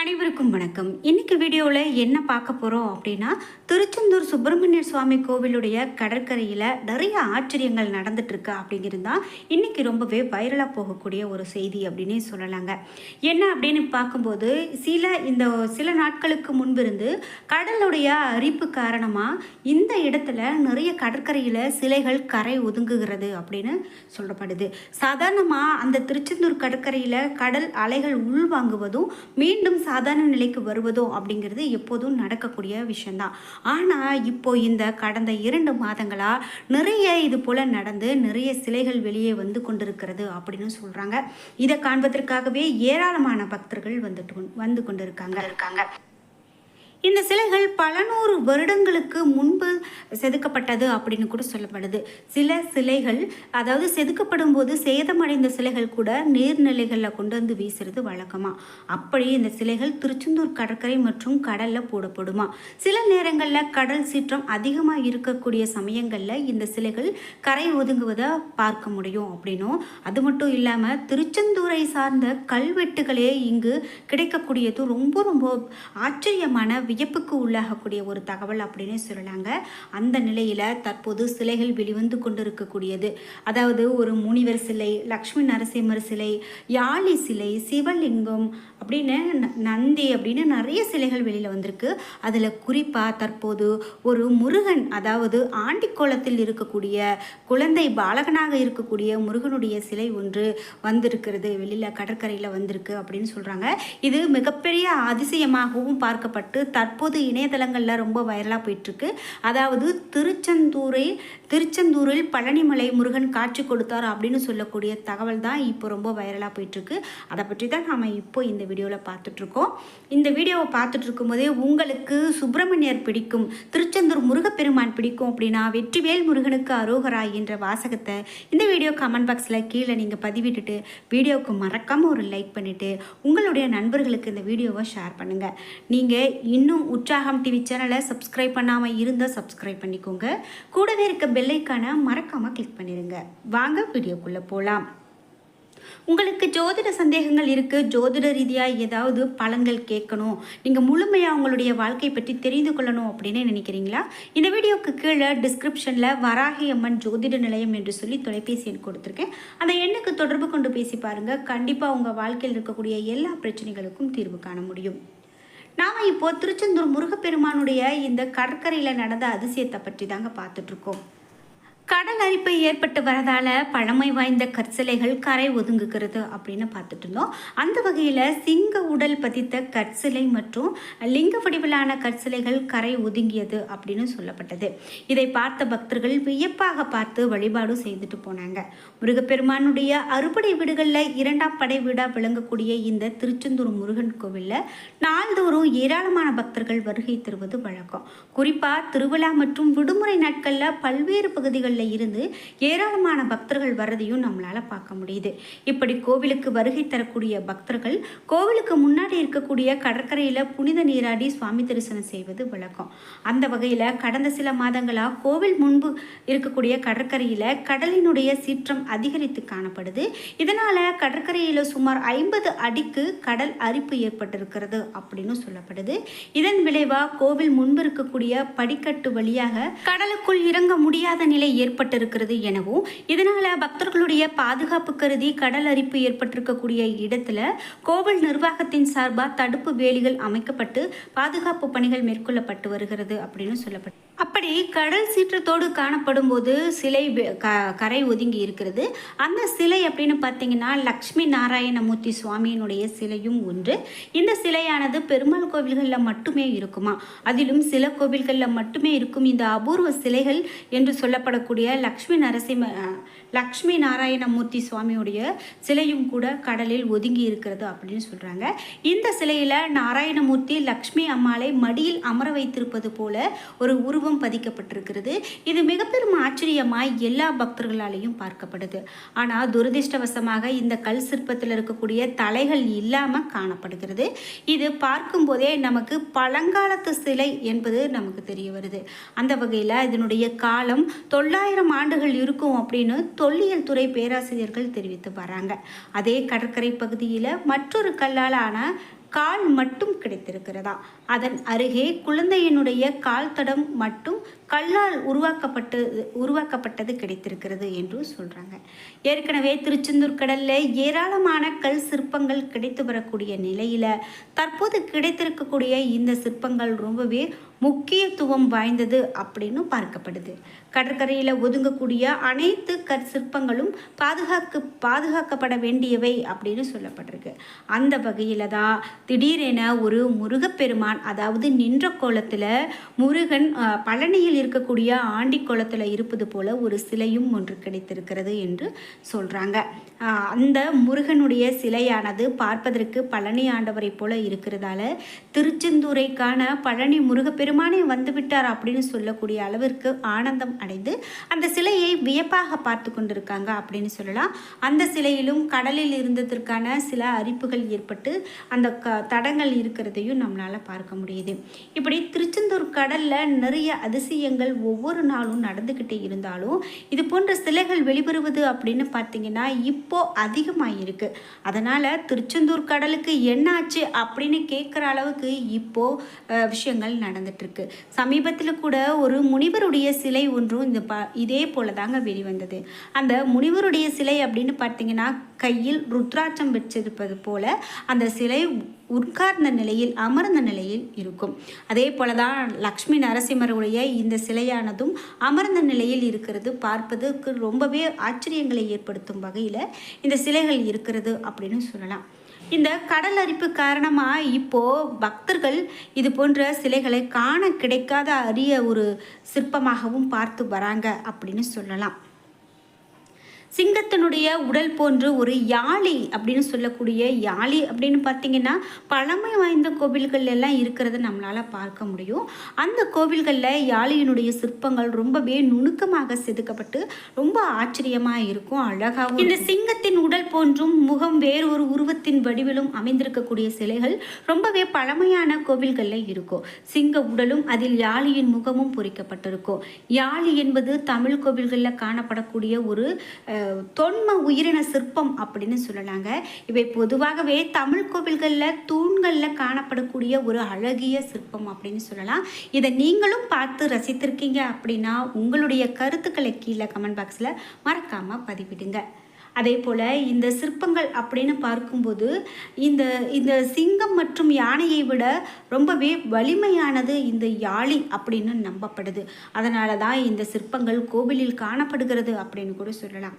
அனைவருக்கும் வணக்கம். இன்னைக்கு வீடியோவில் என்ன பார்க்க போகிறோம் அப்படின்னா திருச்செந்தூர் சுப்பிரமணிய சுவாமி கோவிலுடைய கடற்கரையில் நிறைய ஆச்சரியங்கள் நடந்துட்டுருக்கு அப்படிங்கிறது தான் ரொம்பவே வைரலாக போகக்கூடிய ஒரு செய்தி அப்படின்னே சொல்லலாங்க. என்ன அப்படின்னு பார்க்கும்போது சில இந்த சில நாட்களுக்கு முன்பிருந்து கடலுடைய அரிப்பு காரணமாக இந்த இடத்துல நிறைய கடற்கரையில் சிலைகள் கரை ஒதுங்குகிறது அப்படின்னு சொல்லப்படுது. சாதாரணமாக அந்த திருச்செந்தூர் கடற்கரையில் கடல் அலைகள் உள்வாங்குவதும் மீண்டும் சாதாரண நிலைக்கு வருவதோ அப்படிங்கிறது எப்போதும் நடக்கக்கூடிய விஷயந்தான் ஆனால் இப்போ இந்த கடந்த இரண்டு மாதங்களாக நிறைய இது போல் நடந்து நிறைய சிலைகள் வெளியே வந்து கொண்டிருக்கிறது அப்படின்னு சொல்கிறாங்க இதை காண்பதற்காகவே ஏராளமான பக்தர்கள் வந்துட்டு வந்து கொண்டிருக்காங்க. இருக்காங்க இந்த சிலைகள் பல நூறு வருடங்களுக்கு முன்பு செதுக்கப்பட்டது அப்படின்னு கூட சொல்லப்படுது. சில சிலைகள் அதாவது செதுக்கப்படும் போது சேதமடைந்த சிலைகள் கூட நீர்நிலைகளில் கொண்டு வந்து வீசுறது வழக்கமா? அப்படி இந்த சிலைகள் திருச்செந்தூர் கடற்கரை மற்றும் கடலில் போடப்படுமா? சில நேரங்களில் கடல் சீற்றம் அதிகமாக இருக்கக்கூடிய சமயங்களில் இந்த சிலைகள் கரை ஒதுங்குவதை பார்க்க முடியும் அப்படின்னும். அது மட்டும் இல்லாமல் திருச்செந்தூரை சார்ந்த கல்வெட்டுகளே இங்கு கிடைக்கக்கூடியது ரொம்ப ரொம்ப ஆச்சரியமான வியப்புக்கு உள்ளாகக்கூடிய ஒரு தகவல் அப்படின்னு சொல்லலாங்க. அந்த நிலையில் தற்போது சிலைகள் வெளிவந்து கொண்டிருக்கக்கூடியது. அதாவது ஒரு முனிவர் சிலை லக்ஷ்மி நரசிம்மர் சிலை யாழி சிலை சிவலிங்கம் அப்படின்னு நந்தி அப்படின்னு நிறைய சிலைகள் வெளியில் வந்திருக்கு. அதில் குறிப்பாக தற்போது ஒரு முருகன் அதாவது ஆண்டிக்கோலத்தில் இருக்கக்கூடிய குழந்தை பாலகனாக இருக்கக்கூடிய முருகனுடைய சிலை ஒன்று வந்திருக்கிறது. வெளியில் கடற்கரையில் வந்திருக்கு அப்படின்னு சொல்கிறாங்க இது மிகப்பெரிய அதிசயமாகவும் பார்க்கப்பட்டு தற்போது இணையதளங்களில் ரொம்ப வைரலாக போயிட்டுருக்கு. அதாவது திருச்செந்தூரை திருச்செந்தூரில் பழனிமலை முருகன் காட்சி கொடுத்தார் அப்படின்னு சொல்லக்கூடிய தகவல் தான் இப்போ ரொம்ப வைரலாக போயிட்டுருக்கு. அதை பற்றி தான் நாம் இப்போ இந்த வீடியோவில் பார்த்துட்ருக்கோம் இந்த வீடியோவை பார்த்துட்ருக்கும் போதே உங்களுக்கு சுப்பிரமணியர் பிடிக்கும் திருச்செந்தூர் முருகப்பெருமான் பிடிக்கும் அப்படின்னா வெற்றிவேல் முருகனுக்கு அரோகரா என்ற வாசகத்தை இந்த வீடியோ கமெண்ட் பாக்ஸில் கீழே நீங்கள் பதிவிட்டுட்டு வீடியோவுக்கு மறக்காமல் ஒரு லைக் பண்ணிவிட்டு உங்களுடைய நண்பர்களுக்கு இந்த வீடியோவை ஷேர் பண்ணுங்கள் நீங்கள் இன்னும் உற்சாகம் டிவி சேனலை சப்ஸ்கிரைப் பண்ணாமல் இருந்தால் சப்ஸ்கிரைப் பண்ணிக்கோங்க. கூடவே இருக்க பெல்லைக்கான மறக்காமல் கிளிக் பண்ணிடுங்க வாங்க வீடியோக்குள்ளே போகலாம் உங்களுக்கு ஜோதிட சந்தேகங்கள் இருக்குது ஜோதிட ரீதியாக ஏதாவது பலன்கள் கேட்கணும் நீங்கள் முழுமையாக உங்களுடைய வாழ்க்கை பற்றி தெரிந்து கொள்ளணும் அப்படின்னு நினைக்கிறீங்களா? இந்த வீடியோக்கு கீழே டிஸ்கிரிப்ஷனில் வராகி அம்மன் ஜோதிட நிலையம் என்று சொல்லி தொலைபேசி எண் கொடுத்துருக்கேன். அந்த எண்ணுக்கு தொடர்பு கொண்டு பேசி பாருங்கள் கண்டிப்பாக உங்கள் வாழ்க்கையில் இருக்கக்கூடிய எல்லா பிரச்சனைகளுக்கும் தீர்வு காண முடியும். நாம் இப்போ திருச்செந்தூர் முருகப்பெருமானுடைய இந்த கடற்கரையில் நடந்த அதிசயத்தை பற்றி தாங்க பார்த்துட்ருக்கோம் கடல் அரிப்பு ஏற்பட்டு வரதால பழமை வாய்ந்த கற்சிலைகள் கரை ஒதுங்குகிறது அப்படின்னு பார்த்துட்டு இருந்தோம். அந்த வகையில் சிங்க உடல் பதித்த கற்சிலை மற்றும் லிங்க வடிவிலான கற்சிலைகள் கரை ஒதுங்கியது அப்படின்னு சொல்லப்பட்டது. இதை பார்த்த பக்தர்கள் வியப்பாக பார்த்து வழிபாடு செய்துட்டு போனாங்க. முருகப்பெருமானுடைய அறுபடை வீடுகளில் இரண்டாம் படை வீடாக விளங்கக்கூடிய இந்த திருச்செந்தூர் முருகன் கோவிலில் நாள்தோறும் ஏராளமான பக்தர்கள் வருகை தருவது வழக்கம். குறிப்பாக திருவிழா மற்றும் விடுமுறை நாட்களில் பல்வேறு பகுதிகளில் இருந்து ஏராளமான பக்தர்கள் வர்றதையும் நம்மளால் பார்க்க முடியுது. இப்படி கோவிலுக்கு வருகை தரக்கூடிய பக்தர்கள் கோவிலுக்கு முன்னாடி இருக்கக்கூடிய கடற்கரையில் புனித நீராடி சுவாமி தரிசனம் செய்வது வழக்கம். அந்த வகையில் கடந்த சில மாதங்களாக கோவில் முன்பு இருக்கக்கூடிய கடற்கரையில் கடலினுடைய சீற்றம் அதிகரித்து காணப்படுது. இதனால் கடற்கரையில் சுமார் ஐம்பது அடிக்கு கடல் அரிப்பு ஏற்பட்டிருக்கிறது அப்படின்னு சொல்லப்படுது. இதன் விளைவாக கோவில் முன்பு இருக்கக்கூடிய படிக்கட்டு வழியாக கடலுக்குள் இறங்க முடியாத நிலை ஏற்பட்டிருக்கிறது எனவும் இதனால பக்தர்களுடைய பாதுகாப்பு கருதி கடல் அரிப்பு ஏற்பட்டிருக்கக்கூடிய இடத்துல கோவில் நிர்வாகத்தின் சார்பாக தடுப்பு வேலிகள் அமைக்கப்பட்டு பாதுகாப்பு பணிகள் மேற்கொள்ளப்பட்டு வருகிறது அப்படின்னு சொல்லப்பட்டு அப்படி கடல் சீற்றத்தோடு காணப்படும் போது சிலை வெ- க- கரை ஒதுங்கி இருக்கிறது. அந்த சிலை அப்படின்னு பார்த்தீங்கன்னா லக்ஷ்மி நாராயணமூர்த்தி சுவாமியினுடைய சிலையும் ஒன்று. இந்த சிலையானது பெருமாள் கோவில்களில் மட்டுமே இருக்குமா? அதிலும் சில கோவில்களில் மட்டுமே இருக்கும் இந்த அபூர்வ சிலைகள் என்று சொல்லப்படக்கூடிய லக்ஷ்மி நரசிம்ம லக்ஷ்மி நாராயணமூர்த்தி சுவாமியுடைய சிலையும் கூட கடலில் ஒதுங்கி இருக்கிறது அப்படின்னு சொல்கிறாங்க இந்த சிலையில் நாராயணமூர்த்தி லக்ஷ்மி அம்மாளை மடியில் அமர வைத்திருப்பது போல ஒரு உருவம் பதிக்கப்பட்டிருக்கிறது. இது மிக பெரும் ஆச்சரியமாய் எல்லா பக்தர்களாலேயும் பார்க்கப்படுது. ஆனால் துரதிர்ஷ்டவசமாக இந்த கல் சிற்பத்தில் இருக்கக்கூடிய தலைகள் இல்லாமல் காணப்படுகிறது. இது பார்க்கும்போதே நமக்கு பழங்காலத்து சிலை என்பது நமக்கு தெரிய வருது. அந்த வகையில் இதனுடைய காலம் தொள்ளாயிரம் ஆண்டுகள் இருக்கும் அப்படின்னு தொல்லியல் துறை பேராசிரியர்கள் தெரிவித்து வராங்க. அதே கடற்கரை பகுதியில் மற்றொரு கல்லால் ஆன கால் மட்டும் கிடைத்திருக்கிறதா? அதன் அருகே குழந்தையினுடைய கால் தடம் மட்டும் கல்லால் உருவாக்கப்பட்டு உருவாக்கப்பட்டது கிடைத்திருக்கிறது என்று சொல்கிறாங்க ஏற்கனவே திருச்செந்தூர் கடலில் ஏராளமான கல் சிற்பங்கள் கிடைத்து வரக்கூடிய நிலையில் தற்போது கிடைத்திருக்கக்கூடிய இந்த சிற்பங்கள் ரொம்பவே முக்கியத்துவம் வாய்ந்தது அப்படின்னு பார்க்கப்படுது. கடற்கரையில் ஒதுங்கக்கூடிய அனைத்து கற்சிற்பங்களும் பாதுகாக்க பாதுகாக்கப்பட வேண்டியவை அப்படின்னு சொல்லப்பட்டிருக்கு. அந்த வகையில் தான் திடீரென ஒரு முருகப்பெருமான் அதாவது நின்ற கோலத்தில் முருகன் பழனியில் இருக்கக்கூடிய ஆண்டி கோலத்தில் இருப்பது போல ஒரு சிலையும் ஒன்று கிடைத்திருக்கிறது என்று சொல்கிறாங்க அந்த முருகனுடைய சிலையானது பார்ப்பதற்கு பழனி ஆண்டவரை போல இருக்கிறதால திருச்செந்தூரைக்கான பழனி முருகப்பெருமானே வந்துவிட்டார் அப்படின்னு சொல்லக்கூடிய அளவிற்கு ஆனந்தம் அடைந்து அந்த சிலையை வியப்பாக பார்த்து கொண்டிருக்காங்க அப்படின்னு சொல்லலாம். அந்த சிலையிலும் கடலில் இருந்ததற்கான சில அரிப்புகள் ஏற்பட்டு அந்த க தடங்கள் இருக்கிறதையும் நம்மளால் பார்க்க முடியுது. இப்படி திருச்செந்தூர் கடலில் நிறைய அதிசயங்கள் ஒவ்வொரு நாளும் நடந்துக்கிட்டே இருந்தாலும் இது போன்ற சிலைகள் வெளிவருவது அப்படின்னு பார்த்தீங்கன்னா இப்போ அதிகமாகிருக்கு அதனால் திருச்செந்தூர் கடலுக்கு என்னாச்சு அப்படின்னு கேட்குற அளவுக்கு இப்போ விஷயங்கள் நடந்துட்டு வெளிவந்துட்டுருக்கு சமீபத்தில் கூட ஒரு முனிவருடைய சிலை ஒன்றும் இந்த ப இதே போல தாங்க வெளிவந்தது. அந்த முனிவருடைய சிலை அப்படின்னு பார்த்தீங்கன்னா கையில் ருத்ராட்சம் வச்சிருப்பது போல அந்த சிலை உட்கார்ந்த நிலையில் அமர்ந்த நிலையில் இருக்கும். அதே போல தான் லக்ஷ்மி நரசிம்மருடைய இந்த சிலையானதும் அமர்ந்த நிலையில் இருக்கிறது பார்ப்பதற்கு ரொம்பவே ஆச்சரியங்களை ஏற்படுத்தும் வகையில் இந்த சிலைகள் இருக்கிறது அப்படின்னு சொல்லலாம். இந்த கடல் அரிப்பு காரணமாக இப்போது பக்தர்கள் இது போன்ற சிலைகளை காண கிடைக்காத அரிய ஒரு சிற்பமாகவும் பார்த்து வராங்க அப்படின்னு சொல்லலாம். சிங்கத்தினுடைய உடல் போன்று ஒரு யாழி அப்படின்னு சொல்லக்கூடிய யாழி அப்படின்னு பார்த்தீங்கன்னா பழமை வாய்ந்த கோவில்கள் எல்லாம் இருக்கிறத நம்மளால் பார்க்க முடியும். அந்த கோவில்களில் யாழியினுடைய சிற்பங்கள் ரொம்பவே நுணுக்கமாக செதுக்கப்பட்டு ரொம்ப ஆச்சரியமாக இருக்கும் அழகாகவும் இந்த சிங்கத்தின் உடல் போன்றும் முகம் வேறொரு உருவத்தின் வடிவிலும் அமைந்திருக்கக்கூடிய சிலைகள் ரொம்பவே பழமையான கோவில்களில் இருக்கும். சிங்க உடலும் அதில் யாழியின் முகமும் பொறிக்கப்பட்டிருக்கும். யாழி என்பது தமிழ் கோவில்களில் காணப்படக்கூடிய ஒரு தொன்ம உயிரின சிற்பம் அப்படின்னு சொல்லலாங்க. இவை பொதுவாகவே தமிழ் கோவில்களில் தூண்களில் காணப்படக்கூடிய ஒரு அழகிய சிற்பம் அப்படின்னு சொல்லலாம். இதை நீங்களும் பார்த்து ரசித்திருக்கீங்க அப்படின்னா உங்களுடைய கருத்துக்களை கீழே கமெண்ட் பாக்ஸில் மறக்காமல் பதிவிடுங்க. அதே போல் இந்த சிற்பங்கள் அப்படின்னு பார்க்கும்போது இந்த இந்த சிங்கம் மற்றும் யானையை விட ரொம்பவே வலிமையானது இந்த யாழி அப்படின்னு நம்பப்படுது. அதனால தான் இந்த சிற்பங்கள் கோவிலில் காணப்படுகிறது அப்படின்னு கூட சொல்லலாம்.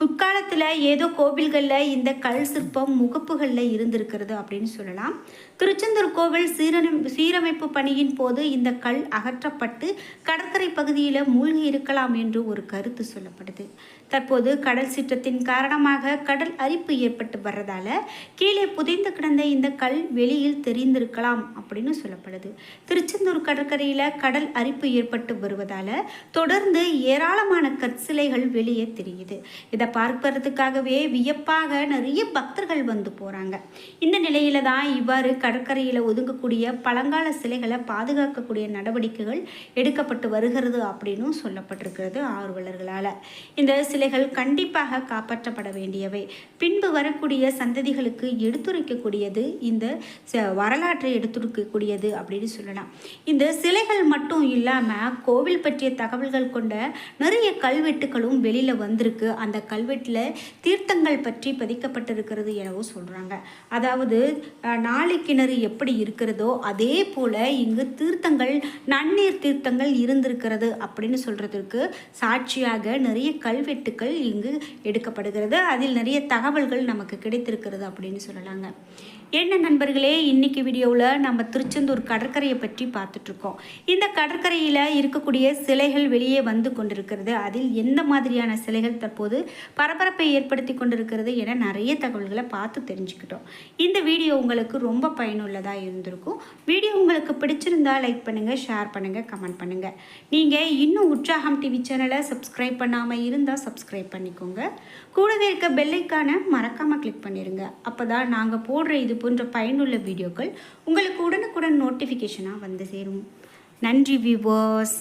முற்காலத்தில் ஏதோ கோவில்களில் இந்த கல் சிற்பம் முகப்புகளில் இருந்திருக்கிறது அப்படின்னு சொல்லலாம். திருச்செந்தூர் கோவில் சீரணம் சீரமைப்பு பணியின் போது இந்த கல் அகற்றப்பட்டு கடற்கரை பகுதியில் மூழ்கி இருக்கலாம் என்று ஒரு கருத்து சொல்லப்படுது. தற்போது கடல் சீற்றத்தின் காரணமாக கடல் அரிப்பு ஏற்பட்டு வர்றதால கீழே புதைந்து கிடந்த இந்த கல் வெளியில் தெரிந்திருக்கலாம் அப்படின்னு சொல்லப்படுது. திருச்செந்தூர் கடற்கரையில் கடல் அரிப்பு ஏற்பட்டு வருவதால் தொடர்ந்து ஏராளமான கற்சிலைகள் வெளியே தெரியுது. இதை பார்ப்பதற்காகவே வியப்பாக நிறைய பக்தர்கள் வந்து போகிறாங்க இந்த நிலையில தான் இவ்வாறு கடற்கரையில் ஒதுங்கக்கூடிய பழங்கால சிலைகளை பாதுகாக்கக்கூடிய நடவடிக்கைகள் எடுக்கப்பட்டு வருகிறது அப்படின்னும் சொல்லப்பட்டிருக்கிறது ஆர்வலர்களால். இந்த சிலைகள் கண்டிப்பாக காப்பாற்றப்பட வேண்டியவை. பின்பு வரக்கூடிய சந்ததிகளுக்கு எடுத்துரைக்கக்கூடியது இந்த வரலாற்றை எடுத்துரைக்கக்கூடியது அப்படின்னு சொல்லலாம். இந்த சிலைகள் மட்டும் இல்லாமல் கோவில் பற்றிய தகவல்கள் கொண்ட நிறைய கல்வெட்டுகளும் வெளியில் வந்திருக்கு. அந்த கல்வெட்டில் தீர்த்தங்கள் பற்றி பதிக்கப்பட்டிருக்கிறது எனவும் சொல்கிறாங்க அதாவது நாளை கிணறு எப்படி இருக்கிறதோ அதே போல் இங்கு தீர்த்தங்கள் நன்னீர் தீர்த்தங்கள் இருந்திருக்கிறது அப்படின்னு சொல்கிறதுக்கு சாட்சியாக நிறைய கல்வெட்டு கல்வெட்டுக்கள் இங்கு எடுக்கப்படுகிறது. அதில் நிறைய தகவல்கள் நமக்கு கிடைத்திருக்கிறது அப்படின்னு சொல்லலாங்க. என்ன நண்பர்களே இன்னைக்கு வீடியோவில் நம்ம திருச்செந்தூர் கடற்கரையை பற்றி பார்த்துட்ருக்கோம். இந்த கடற்கரையில் இருக்கக்கூடிய சிலைகள் வெளியே வந்து கொண்டிருக்கிறது. அதில் எந்த மாதிரியான சிலைகள் தற்போது பரபரப்பை ஏற்படுத்தி கொண்டிருக்கிறது என நிறைய தகவல்களை பார்த்து தெரிஞ்சுக்கிட்டோம். இந்த வீடியோ உங்களுக்கு ரொம்ப பயனுள்ளதாக இருந்திருக்கும். வீடியோ உங்களுக்கு பிடிச்சிருந்தா லைக் பண்ணுங்கள் ஷேர் பண்ணுங்கள் கமெண்ட் பண்ணுங்கள் நீங்கள் இன்னும் உற்சாகம் டிவி சேனலை சப்ஸ்கிரைப் பண்ணாமல் இருந்தால் சப்ஸ்கிரைப் பண்ணிக்கோங்க. கூடவே இருக்க பெல்லைக்கான மறக்காமல் கிளிக் பண்ணிடுங்க அப்போ தான் நாங்கள் போடுற இது போன்ற பயனுள்ள வீடியோக்கள் உங்களுக்கு உடனுக்குடன் நோட்டிஃபிகேஷனாக வந்து சேரும். நன்றி வியூவர்ஸ்